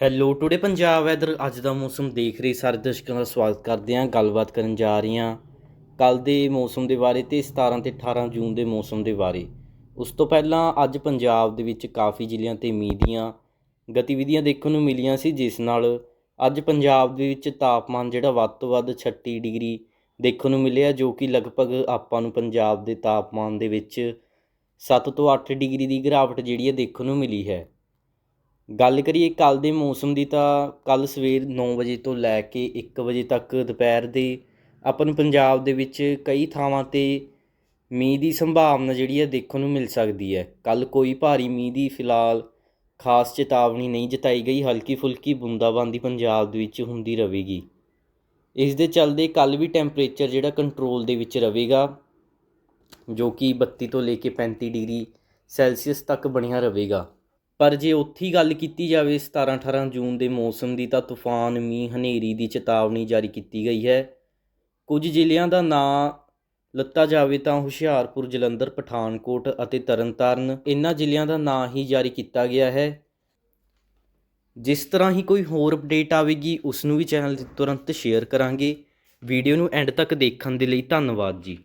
Hello today Punjab weather ਅੱਜ ਦਾ ਮੌਸਮ ਦੇਖ ਰਹੇ ਸਾਰੇ ਦਰਸ਼ਕਾਂ ਦਾ ਸਵਾਗਤ ਕਰਦੇ ਹਾਂ, ਗੱਲਬਾਤ ਕਰਨ ਜਾ ਰਹੀ ਹਾਂ ਕੱਲ ਦੇ ਮੌਸਮ ਦੇ ਬਾਰੇ ਤੇ 17 ਤੇ 18 ਜੂਨ ਦੇ ਮੌਸਮ ਦੇ ਬਾਰੇ। ਉਸ ਤੋਂ ਪਹਿਲਾਂ ਅੱਜ ਪੰਜਾਬ ਦੇ ਵਿੱਚ ਕਾਫੀ ਜ਼ਿਲ੍ਹਿਆਂ ਤੇ ਮੀਂਹ ਦੀਆਂ ਗਤੀਵਿਧੀਆਂ ਦੇਖਣ ਨੂੰ ਮਿਲੀਆਂ ਸੀ, ਜਿਸ ਨਾਲ ਅੱਜ ਪੰਜਾਬ ਦੇ ਵਿੱਚ ਤਾਪਮਾਨ ਜਿਹੜਾ ਵੱਧ ਤੋਂ ਵੱਧ 36 ਡਿਗਰੀ ਦੇਖਣ ਨੂੰ ਮਿਲਿਆ, ਜੋ ਕਿ ਲਗਭਗ ਆਪਾਂ ਨੂੰ ਪੰਜਾਬ ਦੇ ਤਾਪਮਾਨ ਦੇ ਵਿੱਚ 7 ਤੋਂ 8 ਡਿਗਰੀ ਦੀ ਗਿਰਾਵਟ ਜਿਹੜੀ ਹੈ ਦੇਖਣ ਨੂੰ ਮਿਲੀ ਹੈ। ਗੱਲ ਕਰੀਏ ਕੱਲ੍ਹ ਦੇ ਮੌਸਮ ਦੀ ਤਾਂ ਕੱਲ੍ਹ ਸਵੇਰ ਨੌ ਵਜੇ ਤੋਂ ਲੈ ਕੇ ਇੱਕ ਵਜੇ ਤੱਕ ਦੁਪਹਿਰ ਦੇ ਆਪਾਂ ਨੂੰ ਪੰਜਾਬ ਦੇ ਵਿੱਚ ਕਈ ਥਾਵਾਂ ਤੇ ਮੀਂਹ ਦੀ ਸੰਭਾਵਨਾ ਜਿਹੜੀ ਹੈ ਦੇਖਣ ਨੂੰ ਮਿਲ ਸਕਦੀ ਹੈ। ਕੱਲ੍ਹ ਕੋਈ ਭਾਰੀ ਮੀਂਹ ਦੀ ਫਿਲਹਾਲ ਖਾਸ ਚੇਤਾਵਨੀ ਨਹੀਂ ਜਤਾਈ ਗਈ, ਹਲਕੀ ਫੁਲਕੀ ਬੂੰਦਾਬਾਂਦੀ ਪੰਜਾਬ ਦੇ ਵਿੱਚ ਹੁੰਦੀ ਰਹੇਗੀ। ਇਸ ਦੇ ਚੱਲਦੇ ਕੱਲ੍ਹ ਵੀ ਟੈਂਪਰੇਚਰ ਜਿਹੜਾ ਕੰਟਰੋਲ ਦੇ ਵਿੱਚ ਰਹੇਗਾ, ਜੋ ਕਿ 32 ਤੋਂ ਲੈ ਕੇ 35 ਡਿਗਰੀ ਸੈਲਸੀਅਸ ਤੱਕ ਬਣਿਆ ਰਹੇਗਾ। ਪਰ ਜੇ ਉੱਥੇ ਗੱਲ ਕੀਤੀ ਜਾਵੇ 17 18 ਜੂਨ ਦੇ ਮੌਸਮ ਦੀ ਤਾਂ ਤੂਫਾਨ, ਮੀਂਹ, ਹਨੇਰੀ ਦੀ ਚੇਤਾਵਨੀ ਜਾਰੀ ਕੀਤੀ ਗਈ ਹੈ। ਕੁਝ ਜ਼ਿਲ੍ਹਿਆਂ ਦਾ ਨਾਂ ਲੱਤਾ ਜਾਵੇ ਤਾਂ ਹੁਸ਼ਿਆਰਪੁਰ, ਜਲੰਧਰ, ਪਠਾਨਕੋਟ ਅਤੇ ਤਰਨਤਾਰਨ ਇਹਨਾਂ ਜ਼ਿਲ੍ਹਿਆਂ ਦਾ ਨਾਂ ਹੀ ਜਾਰੀ ਕੀਤਾ ਗਿਆ ਹੈ। ਜਿਸ ਤਰ੍ਹਾਂ ਹੀ ਕੋਈ ਹੋਰ ਅਪਡੇਟ ਆਵੇਗੀ, ਉਸ ਨੂੰ ਵੀ ਚੈਨਲ ਤੇ ਤੁਰੰਤ ਸ਼ੇਅਰ ਕਰਾਂਗੇ। ਵੀਡੀਓ ਨੂੰ ਐਂਡ ਤੱਕ ਦੇਖਣ ਦੇ ਲਈ ਧੰਨਵਾਦ ਜੀ।